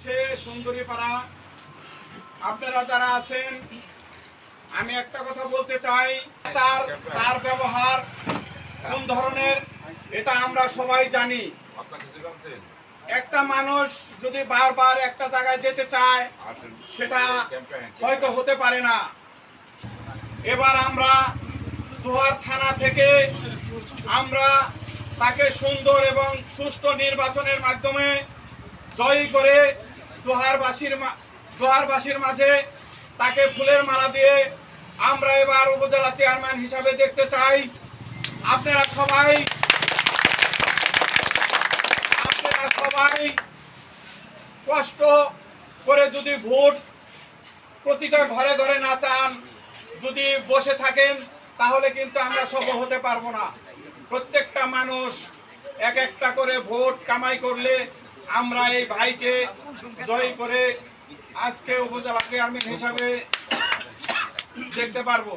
হচ্ছে সুন্দরী পাড়া আপনারা যারা আছেন, আমি একটা কথা বলতে চাই। তার তার ব্যবহার কোন ধরনের, এটা আমরা সবাই জানি। একটা মানুষ যদি বারবার একটা জায়গায় যেতে চায়, সেটা হয়তো হতে পারে না। এবার আমরা দুয়ার থানা থেকে আমরা তাকে সুন্দর এবং সুষ্ঠু নির্বাচনের মাধ্যমে জয়ী করে দোহারবাসীর দোহারবাসীর মাঝে তাকে ফুলের মালা দিয়ে আমরা এবার উপজেলা চেয়ারম্যান হিসাবে দেখতে চাই। আপনারা সবাই আপনারা সবাই কষ্ট করে যদি ভোট প্রতিটা ঘরে ঘরে না চান, যদি বসে থাকেন, তাহলে কিন্তু আমরা সফল হতে পারব না। প্রত্যেকটা মানুষ এক একটা করে ভোট কামাই করলে আমরা এই ভাইকে জয় করে আজকে উপজেলা চেয়ারম্যান হিসাবে দেখতে পারব।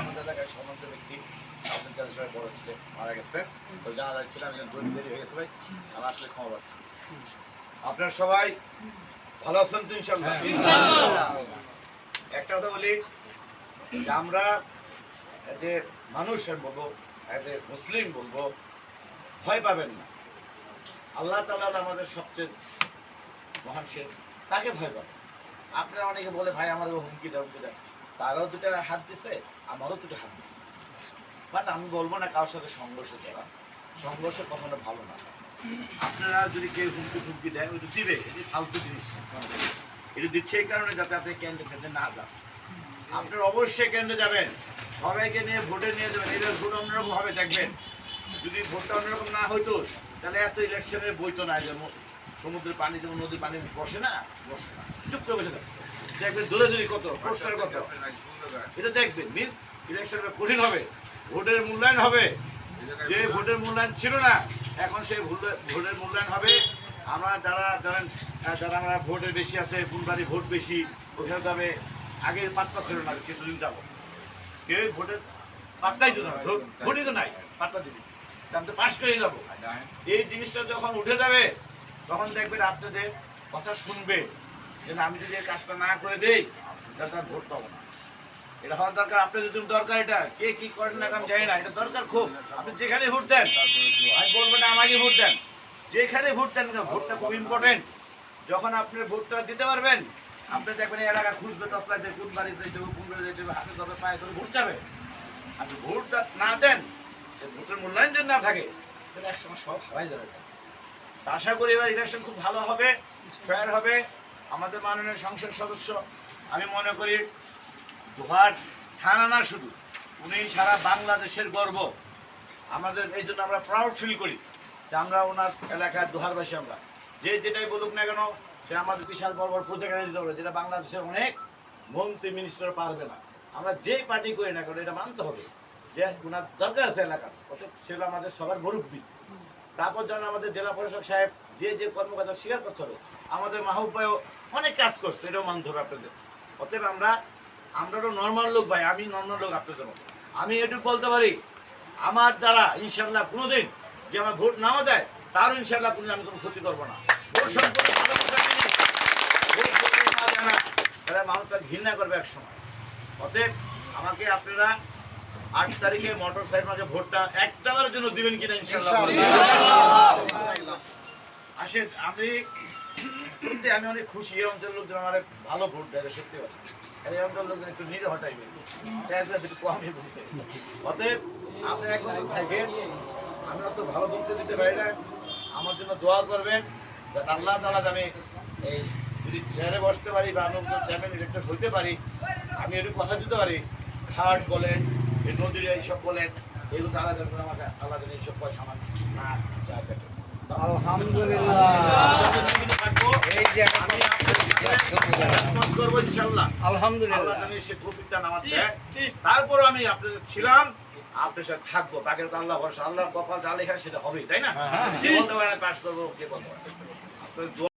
আমাদের এলাকায় ব্যক্তি বড় ছিলেন মারা গেছে। তো জানা দেরি হয়ে গেছে ভাই আমি আসলে ক্ষমা পাচ্ছি আপনার সবাই ভালো আছেন তো একটা কথা বলি যে আমরা a মানুষ বলব মুসলিম বলব ভয় পাবেন না। আল্লাহ তালা আমাদের সবচেয়ে মহান সে তাকে ভয় পাবেন আপনারা অনেকে বলে, ভাই আমার হুমকি দেয় হুমকি দেয় তারাও দুটো হাত দিছে, আমারও দুটো হাত দিছে। বাট আমি বলব না কারোর সাথে সংঘর্ষ করা। সংঘর্ষ কখনো ভালো না। আপনারা যদি কেউ হুমকি হুমকি দেয় ওইটা দিবে এটি ফালতু জিনিস। এটা দিচ্ছে এই কারণে যাতে আপনি কেন্দ্রে কেন্দ্রে না যান। আপনার অবশ্যই কেন্দ্রে যাবেন। সবাইকে নিয়ে, ভোটে নিয়ে যাবেন। এটা ভোট অন্যরকম হবে দেখবেন। যদি ভোটটা অন্যরকম না হইতো, তাহলে এত ইলেকশনের বইতো না যে সমুদ্রের পানি যেমন নদীর পানি বসে না বসে না। চুপ করে বসে থাকে। দেখবেন দূরে দূরে কত, পোস্টার কত। এটা দেখবেন মিন্স ইলেকশন কঠিন হবে, ভোটের মূল্যায়ন হবে। যে ভোটের মূল্যায়ন ছিল না, এখন সেই ভোটে- ভোটের মূল্যায়ন হবে। আমরা যারা, ধরেন যারা আমরা ভোটের বেশি আছে, ফুলবাড়ি ভোট বেশি, ওখানে যাবে আগে পাত্তা ছিল না, কিছুদিন যাব কেউ ভোটের পাত্তাই দিত না ভোটই তো নাই, পাত্তা দিবি। তা আমি তো পাশ করে যাব। এই জিনিসটা যখন উঠে যাবে, তখন দেখবেন আপনাদের কথা শুনবে। আমি যদি এই কাজটা না করে দেই, তাহলে তার ভোট পাবো না। এটা হওয়ার দরকার, আপনার যদি দরকার এটা, কে কি করেন না আমি জানি না, এটা দরকার খুব। আপনি যেখানে ভোট দেন, আমি বলব না আমাকে ভোট দেন। যেখানে ভোট দেন ভোটটা খুব ইম্পর্টেন্ট যখন আপনি ভোটটা দিতে পারবেন, আপনি দেখবেন এলাকা খুঁজবে যে কোন বাড়িতে হবে কোন বাড়িতে হবে হাতে ধরে পায়ে ধরে ভোট যাবে আপনি ভোটটা না দেন ভোটের মূল্যায়ন যদি না থাকে, তাহলে একসময় সব হারাই যাবে। আশা করি এবার ইলেকশন খুব ভালো হবে ফেয়ার হবে। আমাদের মাননীয় সংসদ সদস্য, আমি মনে করি দোহার থানা না শুধু, উনি সারা বাংলাদেশের গর্ব। আমাদের এই জন্য আমরা প্রাউড ফিল করি যে আমরা ওনার এলাকার দোহারবাসী আমরা। যে যেটাই বলুক না কেন, সে আমাদের বিশাল বড় বড় দিতে পারবে, যেটা বাংলাদেশের অনেক মন্ত্রী মিনিস্টার পারবে না। আমরা যেই পার্টি করি না কেন, এটা মানতে হবে। যে ওনার দরকার আছে এলাকার। অতএব ছিল আমাদের সবার মুরব্বী। তারপর যেন আমাদের জেলা পরিষদ সাহেব যে যে কর্মকর্তা স্বীকার করতে হবে, আমাদের মাহবুব অনেক কাজ করছে, এটাও মানতে হবে আপনাদের। অতএব আমরা আমরাও নর্মাল লোক ভাই, আমি নর্মাল লোক আপনাদের মতো। আমি এটুকু বলতে পারি, আমার দ্বারা ইনশাল্লাহ কোনোদিন যে আমার ভোট নাও দেয়, তারও ইনশাল্লাহ কোনোদিন আমি কোনো ক্ষতি করব না। ভোট সম্পর্কে মানুষ তার ঘৃণা করবে এক সময়। অতএব আমাকে আপনারা আট তারিখে মোটর সাইকেল মাঝে ভোটটা একটা বারের জন্য দিবেন কিনা ইনশাল্লাহ আসে আমি সত্যি আমি অনেক খুশি এই অঞ্চলের লোকজন আমার ভালো ভোট দেবে সত্যি কথা। আর এই অঞ্চলের লোকজন একটু নিরে হটাইবে কমই বুঝছে। অতএব আপনি এখন আমি অত ভালো বলতে দিতে পারি না। আমার জন্য দোয়া করবেন যাতে আল্লাহ তালা জানে এই যদি চেয়ারে বসতে পারি বা আমি চেয়ারম্যান ইলেক্টেড হইতে পারি আমি একটু কথা দিতে পারি। খাট বলেন নদীর এইসব বলেন এগুলো আল্লাহ জানে আমাকে আল্লাহ জানে এইসব পয়সা আমার না যা পেটে তারপর আমি আপনাদের ছিলাম আপনার সাথে থাকব। বাকিটা তো আল্লাহ ভরসা আল্লাহ কপাল যা লেখা সেটা হবেই তাই না? কে বলতে পারে পাশ করব কে বলতে পারে আপনাদের দোয়া